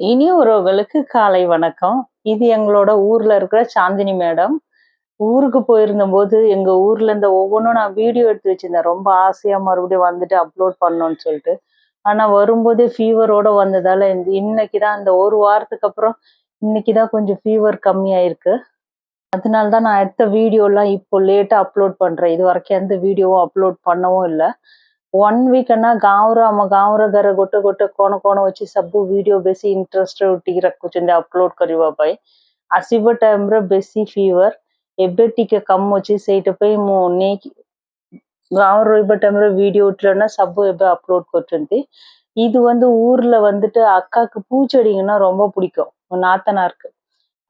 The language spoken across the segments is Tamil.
இனி உறவுகளுக்கு காலை வணக்கம். இது எங்களோட ஊர்ல இருக்கிற சாந்தினி மேடம். ஊருக்கு போயிருந்த போது எங்க ஊர்ல இந்த ஒவ்வொன்றும் நான் வீடியோ எடுத்து வச்சிருந்தேன். ரொம்ப ஆசையா மறுபடியும் வந்துட்டு அப்லோட் பண்ணணும்னு சொல்லிட்டு. ஆனா வரும்போதே ஃபீவரோட வந்ததால இந்த இன்னைக்கு தான் இந்த ஒரு வாரத்துக்கு அப்புறம் இன்னைக்கு தான் கொஞ்சம் ஃபீவர் கம்மியாயிருக்கு. அதனால தான் நான் அடுத்த வீடியோலாம் இப்போ லேட்டா அப்லோட் பண்றேன். இது வரைக்கும் எந்த வீடியோவும் அப்லோட் பண்ணவும் இல்லை. ಒನ್ ವೀಕ್ ಅನ್ನ ಗಾಂವ್ರ ಅಮ್ಮ ಗಾಂವ್ರ ઘરે ગોટે ગોટે કોણ કોણ ଅଛି ସବୁ ଭିଡିଓ ବେଶୀ ଇଣ୍ଟରେଷ୍ଟରେ ଉଠିକି ରଖୁଛନ୍ତି ଅପଲୋଡ କରିବା ପାଇଁ ଆସିବ ଟାଇମରେ ବେଶୀ ଫିଭର ଏବେ ଟିକେ କମ୍ ଅଛି ସେଇଟା ପାଇଁ ମୁଁ ନେଇକି ଗାଁରେ ରହିବା ଟାଇମରେ ଭିଡିଓ ଉଠିଲନା ସବୁ ଏବେ ଅପଲୋଡ କରୁଛନ୍ତି இது வந்து ஊர்ல வந்துட்டு அக்காக்கு பூச்செடிங்கன்னா ரொம்ப பிடிக்கும் நாத்தனாருக்கு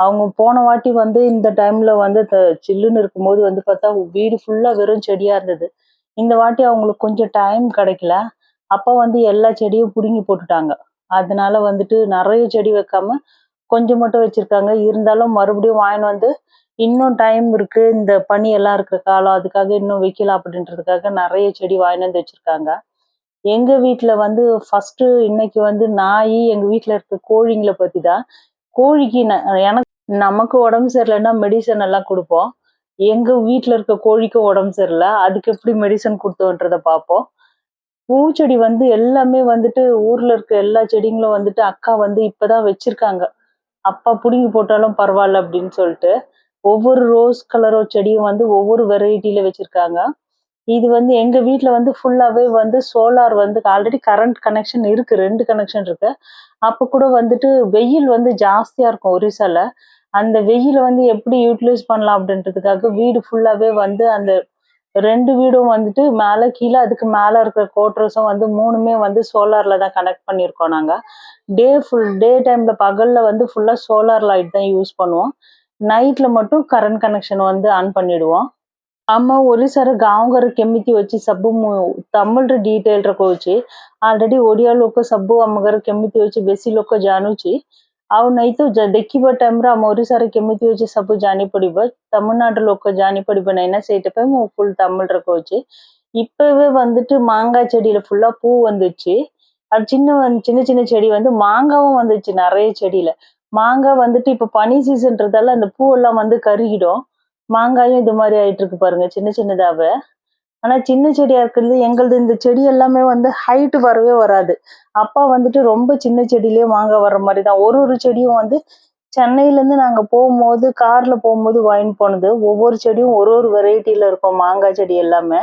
அவங்க போன வாட்டி வந்து இந்த டைம்ல வந்து சில்லுன்னு இருக்கும்போது வந்து பார்த்தா வீடு ஃபுல்லா வெறும் செடியா இருந்தது இந்த வாட்டி அவங்களுக்கு கொஞ்சம் டைம் கிடைக்கல. அப்போ வந்து எல்லா செடியும் பிடுங்கி போட்டுட்டாங்க. அதனால வந்துட்டு நிறைய செடி வைக்காம கொஞ்சம் மட்டும் வச்சுருக்காங்க. இருந்தாலும் மறுபடியும் வாங்கிட்டு வந்து இன்னும் டைம் இருக்குது இந்த பனி எல்லாம் இருக்கிற காலம் அதுக்காக இன்னும் வைக்கல அப்படின்றதுக்காக நிறைய செடி வாங்கிட்டு வந்து வச்சுருக்காங்க. எங்கள் வீட்டில் வந்து ஃபஸ்ட்டு இன்னைக்கு வந்து நாய் எங்கள் வீட்டில் இருக்க கோழிங்களை பற்றி தான் கோழிக்கு ந- எனக்கு நமக்கு உடம்பு சரியில்லைன்னா மெடிசன் எல்லாம் கொடுப்போம். எங்க வீட்ல இருக்க கோழிக்கும் உடம்பு சரியில்லை அதுக்கு எப்படி மெடிசன் கொடுத்தோன்றத பார்ப்போம். பூச்செடி வந்து எல்லாமே வந்துட்டு ஊர்ல இருக்க எல்லா செடிங்களும் வந்துட்டு அக்கா வந்து இப்பதான் வச்சிருக்காங்க. அப்பா புடுங்கி போட்டாலும் பரவாயில்ல அப்படின்னு சொல்லிட்டு ஒவ்வொரு ரோஸ் கலரோ செடியும் வந்து ஒவ்வொரு வெரைட்டில வச்சிருக்காங்க. இது வந்து எங்க வீட்ல வந்து ஃபுல்லாவே வந்து சோலார் வந்து ஆல்ரெடி கரண்ட் கனெக்ஷன் இருக்கு ரெண்டு கனெக்ஷன் இருக்கு. அப்ப கூட வந்துட்டு வெயில் வந்து ஜாஸ்தியா இருக்கும் ஒரிசால. அந்த வெயில வந்து எப்படி யூட்டிலைஸ் பண்ணலாம் அப்படின்றதுக்காக வீடு ஃபுல்லாவே வந்து அந்த ரெண்டு வீடும் வந்துட்டு மேலே கீழே அதுக்கு மேலே இருக்கிற கோட்ரஸும் வந்து மூணுமே வந்து சோலாரில் தான் கனெக்ட் பண்ணியிருக்கோம் நாங்கள் டே ஃபுல் டே டைமில் பகலில் வந்து ஃபுல்லாக சோலார் லைட் தான் யூஸ் பண்ணுவோம். நைட்டில் மட்டும் கரண்ட் கனெக்ஷன் வந்து ஆன் பண்ணிவிடுவோம் அம்மா ఒలిసారి గాంగారు కెమ్మికి వచ్చి సబ్బు తమ్ముడు డీటెయిల్ டீட்டெயில் ఆల్రెడీ ఒడియాలో ఒక సబ్బు சப்பு కెమ్మికి கெமித்தி வச்சு ఒక జానుచి ଆଉ ନାଇଁ ତ ଯ- ଦେଖିବା ଟାଇମରେ ଆମ ଓଡ଼ିଶାରେ କେମିତି ଅଛି ସବୁ ଜାଣିପଡିବ தமிழ்நாடு ଲୋକ ଜାଣିପଡିବ ନାହିଁ ନା ସେଇଟା ପାଇଁ ମୁଁ ஃபுல் தமிழ்ல கவுச்சு இப்பவே வந்துட்டு மாங்காய் செடியில ஃபுல்லா பூ வந்துச்சு அது சின்ன வந்து- சின்ன சின்ன செடி வந்து மாங்காவும் வந்துச்சு நிறைய செடியில மாங்காய் வந்துட்டு இப்ப பனி சீசன்றதால அந்த பூ எல்லாம் வந்து கருகிடும் மாங்காயும் இது மாதிரி ஆயிட்டு இருக்கு பாருங்க சின்ன சின்னதாவே ஆனா சின்ன செடியா இருக்கிறது எங்களது இந்த செடி எல்லாமே வந்து ஹைட் வரவே வராது. அப்பா வந்துட்டு ரொம்ப சின்ன செடியிலே மாங்காய் வர்ற மாதிரி தான். ஒரு ஒரு செடியும் வந்து சென்னையில இருந்து நாங்க போகும்போது கார்ல போகும்போது வாங்கிட்டு போனது. ஒவ்வொரு செடியும் ஒரு ஒரு வெரைட்டில இருக்கும். மாங்காய் செடி எல்லாமே.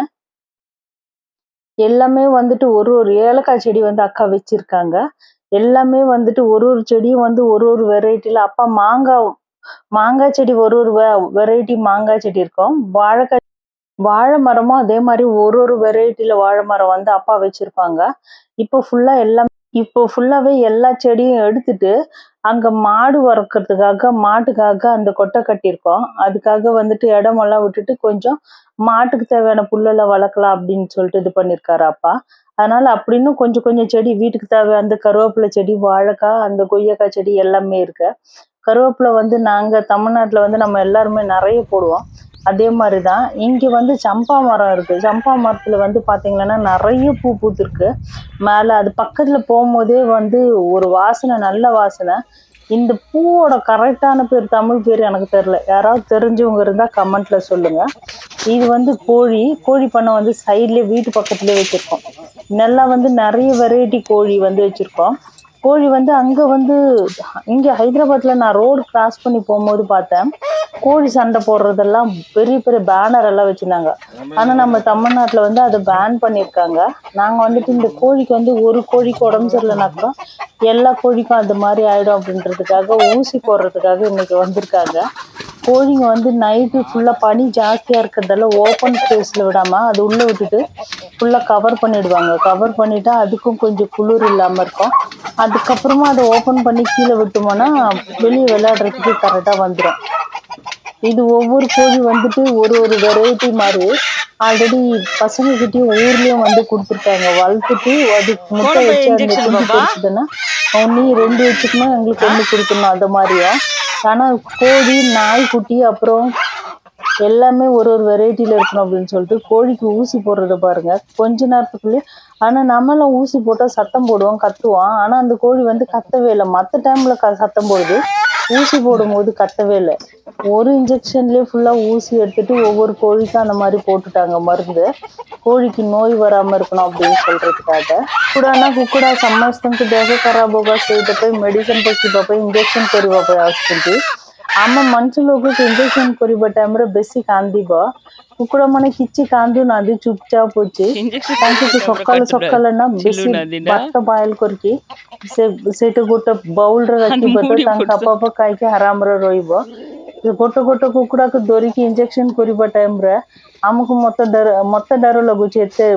எல்லாமே வந்துட்டு ஒரு ஒரு ஏலக்காய் செடி வந்து அக்கா வச்சிருக்காங்க. எல்லாமே வந்துட்டு ஒரு ஒரு செடியும் வந்து ஒரு ஒரு வெரைட்டில அப்பா மாங்காய் மாங்காய் செடி ஒரு ஒரு வெரைட்டி மாங்காய் செடி இருக்கும். வாழைக்காய் வாழை மரமும் அதே மாதிரி ஒரு ஒரு வெரைட்டில வாழை மரம் வந்து அப்பா வச்சிருப்பாங்க. இப்போ ஃபுல்லா எல்லாம் இப்போ ஃபுல்லாவே எல்லா செடியும் எடுத்துட்டு அங்க மாடு வளர்க்கறதுக்காக மாட்டுக்காக அந்த கொட்டை கட்டியிருக்கோம். அதுக்காக வந்துட்டு இடமெல்லாம் விட்டுட்டு கொஞ்சம் மாட்டுக்கு தேவையான புல்லெல்லாம் வளர்க்கலாம் அப்படின்னு சொல்லிட்டு இது பண்ணிருக்காரு அப்பா. அதனால அப்படின்னு கொஞ்சம் கொஞ்சம் செடி வீட்டுக்கு தேவை அந்த கருவேப்பிலை செடி வாழைக்காய் அந்த கொய்யக்காய் செடி எல்லாமே இருக்கு. கருவேப்பிலை வந்து நாங்க தமிழ்நாட்டுல வந்து நம்ம எல்லாருமே நிறைய போடுவோம். அதே மாதிரி தான் இங்க வந்து சம்பா மரம் இருக்கு. சம்பா மரத்துல வந்து பாத்தீங்கன்னா நிறைய பூ பூத்திருக்கு. மேல அது பக்கத்துல போகும்போதே வந்து ஒரு வாசனை நல்ல வாசனை. இந்த பூவோட கரெக்டான பேர் தமிழ் பேர் எனக்கு தெரியல. யாராவது தெரிஞ்சவங்க இருந்தா கமெண்ட்ல சொல்லுங்க. இது வந்து கோழி. கோழி பண்ணை வந்து சைட்லயே வீட்டு பக்கத்துலயே வச்சிருக்கோம். நல்லா வந்து நிறைய வெரைட்டி கோழி வந்து வச்சிருக்கோம். கோழி வந்து அங்க வந்து இங்க ஹைதராபாத்ல நான் ரோடு கிராஸ் பண்ணி போகும்போது பார்த்தேன். கோழி சண்டை போடுறதெல்லாம் பெரிய பெரிய பேனர் எல்லாம் வச்சிருந்தாங்க. ஆனா நம்ம தமிழ்நாட்டுல வந்து அதை பேன் பண்ணியிருக்காங்க. நாங்க வந்துட்டு இந்த கோழிக்கு வந்து ஒரு கோழிக்கு உடம்பு சரியில்லைனாக்கா எல்லா கோழிக்கும் அந்த மாதிரி ஆயிடும் அப்படின்றதுக்காக ஊசி போடுறதுக்காக இன்னைக்கு வந்திருக்காங்க. கோழிங்க வந்து நைட்டு ஃபுல்லாக பனி ஜாஸ்தியாக இருக்கிறதால ஓப்பன் ஸ்பேஸில் விடாமல் அது உள்ளே விட்டுட்டு ஃபுல்லாக கவர் பண்ணிடுவாங்க. கவர் பண்ணிவிட்டா அதுக்கும் கொஞ்சம் குளிர் இல்லாமல் இருக்கும். அதுக்கப்புறமா அதை ஓப்பன் பண்ணி கீழே விட்டோம்னா வெளியே விளையாடுறதுக்கு கரெக்டாக வந்துடும் இது ஒவ்வொரு கோழி வந்துட்டு ஒரு ஒரு வெரைட்டி மாதிரி ஆல்ரெடி பசங்க கிட்டயும் ஊர்லயும் வந்து கொடுத்துருக்காங்க. வளர்த்துட்டு அது முட்டை வச்சு அந்த குஞ்சு பொரிச்சுதுன்னா நீ ரெண்டு வச்சுக்கணும் எங்களுக்கு ஒண்ணு கொடுக்கணும் அந்த மாதிரியும் ஆனா கோழி நாய்க்குட்டி அப்புறம் எல்லாமே ஒரு ஒரு வெரைட்டில இருக்கணும் அப்படின்னு சொல்லிட்டு கோழிக்கு ஊசி போடுறத பாருங்க. கொஞ்ச நேரத்துக்குள்ளேயே ஆனா நம்மளாம் ஊசி போட்டா சத்தம் போடுவோம் கத்துவோம். ஆனா அந்த கோழி வந்து கத்தவே இல்லை. மற்ற டைம்ல க சத்தம் போடுது. ஊசி போடும்போது கட்டவே இல்லை. ஒரு இன்ஜெக்ஷன்லேயே ஃபுல்லாக ஊசி எடுத்துட்டு ஒவ்வொரு கோழிக்கும் அந்த மாதிரி போட்டுட்டாங்க. மருந்து. கோழிக்கு நோய் வராமல் இருக்கணும் அப்படின்னு சொல்கிறதுக்காக குடானா குக்குடா சம்மர்ஸ்க்கு தேக கராபோகா போய் மெடிசன் பக்கி பார்ப்போம் இன்ஜெக்ஷன் போய் ஹாஸ்பிட்டல் ଆମ ମଣିଷ ଲୋକ ଇଞ୍ଜେକ୍ସନ୍ କରିବା ଟାଇମ୍ରେ ବେଶୀ କାନ୍ଦିବ କୁକୁଡ଼ା ମାନେ କିଛି କାନ୍ଦୁନାହାନ୍ତି ଚୁପଚାପ ଅଛି ତାଙ୍କୁ ସକାଳେ ସକାଳେ ନା ବେଶୀ ଭାତ ବାଏଲ କରିକି ସେ ସେଇଟା ଗୋଟେ ବାଉଲରେ ରଖିବ ତ ତାଙ୍କ ପାପ ଖାଇକି ଆରାମରେ ରହିବ ଗୋଟେ ଗୋଟେ କୁକୁଡ଼ାକୁ ଧରିକି ଇଞ୍ଜେକ୍ସନ୍ କରିବା ଟାଇମ୍ରେ ଆମକୁ ମତେ ଡର ମତେ ଡର ଲାଗୁଛି ଏତେ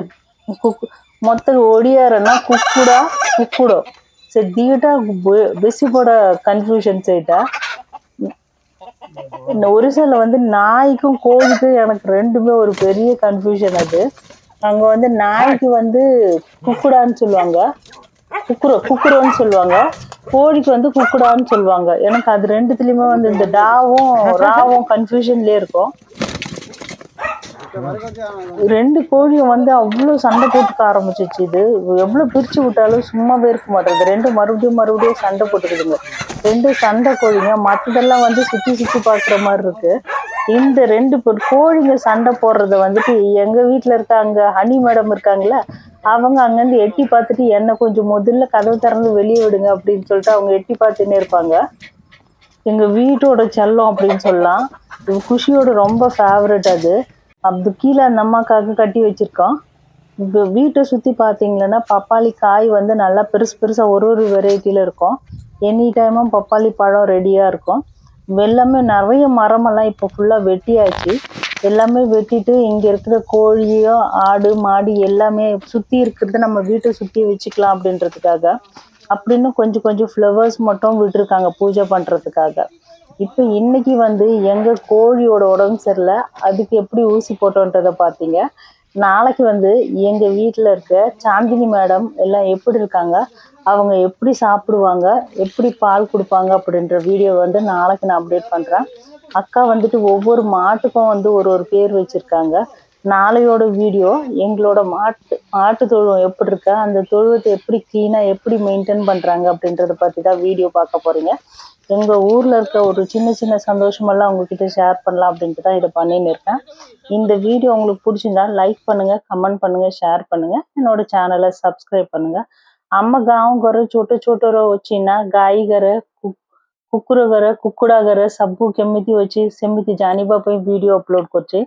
ମତେ ଓଡ଼ିଆର ନା କୁକୁଡ଼ା କୁକୁଡ଼ ସେ ଦୁଇଟା ବେଶୀ ବଡ଼ କନଫ୍ୟୁଜନ୍ ସେଇଟା இந்த ஒரிசால வந்து நாய்க்கும் கோழிக்கும் எனக்கு ரெண்டுமே ஒரு பெரிய கன்ஃபியூஷன் அது. அங்க வந்து நாய்க்கு வந்து குக்குடான்னு சொல்லுவாங்க. குக்குரோ குக்குரோன்னு சொல்லுவாங்க. கோழிக்கு வந்து குக்குடான்னு சொல்லுவாங்க. எனக்கு அது ரெண்டுத்துலயுமே வந்து இந்த டாவும் ராவும் கன்ஃபியூஷன்லயே இருக்கும். ரெண்டு கோழியும் வந்து அவ்வளோ சண்டை போட்டுக்க ஆரம்பிச்சிச்சு இது. எவ்வளோ பிரிச்சு விட்டாலும் சும்மாவே இருக்க மாட்டேங்குது. ரெண்டு மறுபடியும் மறுபடியும் சண்டை போட்டுக்குதுங்க. ரெண்டு சண்டை கோழிங்க மற்றதெல்லாம் வந்து சுற்றி சுற்றி பார்க்குற மாதிரி இருக்கு. இந்த ரெண்டு கோழிங்க சண்டை போடுறத வந்துட்டு எங்க வீட்டில் இருக்க அங்கே ஹனி மேடம் இருக்காங்களா அவங்க அங்கேருந்து எட்டி பார்த்துட்டு என்னை கொஞ்சம் முதல்ல கதவு திறந்து வெளியே விடுங்க அப்படின்னு சொல்லிட்டு அவங்க எட்டி பார்த்துன்னே இருப்பாங்க. எங்கள் வீட்டோட செல்லம் அப்படின்னு சொல்லலாம். இது குஷியோட ரொம்ப ஃபேவரட் அது. அது கீழே அந்த அம்மாக்காக கட்டி வச்சிருக்கோம். இப்போ வீட்டை சுற்றி பார்த்தீங்கன்னா பப்பாளி காய் வந்து நல்லா பெருசு பெருசாக ஒரு ஒரு வெரைட்டியில் இருக்கும். எனி டைமும் பப்பாளி பழம் ரெடியாக இருக்கும். எல்லாமே நிறைய மரமெல்லாம் இப்போ ஃபுல்லாக வெட்டியாச்சு. எல்லாமே வெட்டிட்டு இங்கே இருக்கிற கோழியும் ஆடு மாடு எல்லாமே சுற்றி இருக்கிறத நம்ம வீட்டை சுற்றி வச்சுக்கலாம் அப்படின்றதுக்காக. அப்படின்னு கொஞ்சம் கொஞ்சம் ஃப்ளவர்ஸ் மட்டும் விட்டுருக்காங்க பூஜை பண்ணுறதுக்காக இப்போ இன்னைக்கு வந்து எங்கள் கோழியோட உடம்பு சரியில்லை. அதுக்கு எப்படி ஊசி போட்டோன்றதை பார்த்தீங்க. நாளைக்கு வந்து எங்க வீட்டில் இருக்க சாந்தினி மேடம் எல்லாம் எப்படி இருக்காங்க? அவங்க எப்படி சாப்பிடுவாங்க? எப்படி பால் கொடுப்பாங்க? அப்படின்ற வீடியோ வந்து நாளைக்கு நான் அப்டேட் பண்றேன். அக்கா வந்துட்டு ஒவ்வொரு மாட்டுக்கும் வந்து ஒரு ஒரு பேர் வச்சிருக்காங்க. நாளையோட வீடியோ எங்களோட மாட்டு மாட்டு தொழுவம் எப்படி இருக்கா அந்த தொழுவத்தை எப்படி க்ளீனாக எப்படி மெயின்டைன் பண்ணுறாங்க அப்படின்றத பற்றி தான் வீடியோ பார்க்க போகிறீங்க எங்கள் ஊரில் இருக்க ஒரு சின்ன சின்ன சந்தோஷமெல்லாம் உங்ககிட்ட ஷேர் பண்ணலாம் அப்படின்ட்டு தான் இதை பண்ணின்னு இருக்கேன். இந்த வீடியோ உங்களுக்கு பிடிச்சிருந்தா லைக் பண்ணுங்கள் கமெண்ட் பண்ணுங்கள் ஷேர் பண்ணுங்கள் என்னோட சேனலை சப்ஸ்கிரைப் பண்ணுங்கள் அம்மா గాం గొర్రె చోటు చోటరో వచ్చిన గాయి గర కుక్కుర சப்பு కుక్కుడా வச்சு సబ్బు కెమ్మితి போய் வீடியோ அப்லோட் పై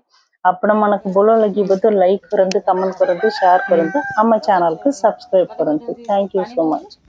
ଅପଲୋଡ କରୁଛି ଆପଣମାନଙ୍କୁ ଭଲ ଲାଗିବ ତ ଲାଇକ୍ କରନ୍ତୁ କମେଣ୍ଟ କରନ୍ତୁ ସେୟାର କରନ୍ତୁ ଆମ ଚ୍ୟାନେଲକୁ ସବସ୍କ୍ରାଇବ କରନ୍ତୁ ଥ୍ୟାଙ୍କ ୟୁ ସୋ ମଚ୍